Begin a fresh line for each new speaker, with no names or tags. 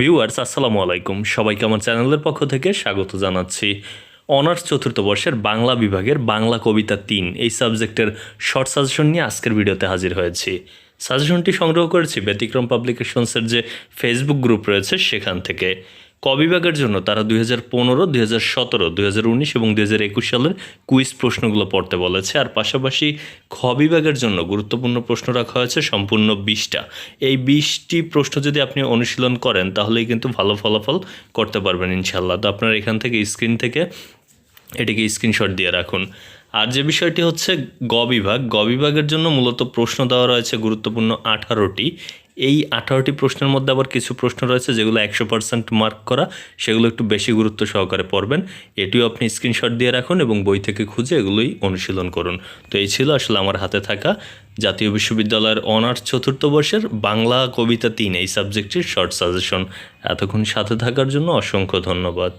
Viewers, আসসালামু আলাইকুম। সবাইকে আমার চ্যানেলের পক্ষ থেকে স্বাগত জানাচ্ছি। অনার্স চতুর্থ বর্ষের বাংলা বিভাগের বাংলা কবিতা তিন। এই সাবজেক্টের শর্ট সাজেশন নিয়ে আজকের ভিডিওতে হাজির হয়েছি। সাজেশনটি সংগ্রহ করেছি ব্যতিক্রম পাবলিকেশনসের যে ফেসবুক গ্রুপ রয়েছে সেখান থেকে। ক জন্য তারা দুই হাজার পনেরো, দুই হাজার সতেরো, দুই হাজার উনিশ এবং দুই হাজার একুশ সালের কুইজ প্রশ্নগুলো পড়তে বলেছে। আর পাশাপাশি খ জন্য গুরুত্বপূর্ণ প্রশ্ন রাখা হয়েছে সম্পূর্ণ বিশটা। এই বিশটি প্রশ্ন যদি আপনি অনুশীলন করেন, তাহলেই কিন্তু ভালো ফলাফল করতে পারবেন ইনশাল্লাহ তো আপনার এখান থেকে স্ক্রিন থেকে এটিকে স্ক্রিনশট দিয়ে রাখুন। আর যে বিষয়টি হচ্ছে গ বিভাগ গ বিভাগের জন্য মূলত প্রশ্ন দেওয়া রয়েছে গুরুত্বপূর্ণ আঠারোটি। এই আঠারোটি প্রশ্নের মধ্যে আবার কিছু প্রশ্ন রয়েছে যেগুলো একশো পার্সেন্ট মার্ক করা, সেগুলো একটু বেশি গুরুত্ব সহকারে পড়বেন। এটিও আপনি স্ক্রিনশট দিয়ে রাখুন এবং বই থেকে খুঁজে এগুলোই অনুশীলন করুন। তো এই ছিল আসলে আমার হাতে থাকা জাতীয় বিশ্ববিদ্যালয়ের অনার্স চতুর্থ বর্ষের বাংলা কবিতা তিন, এই সাবজেক্টটির শর্ট সাজেশন। এতক্ষণ সাথে থাকার জন্য অসংখ্য ধন্যবাদ।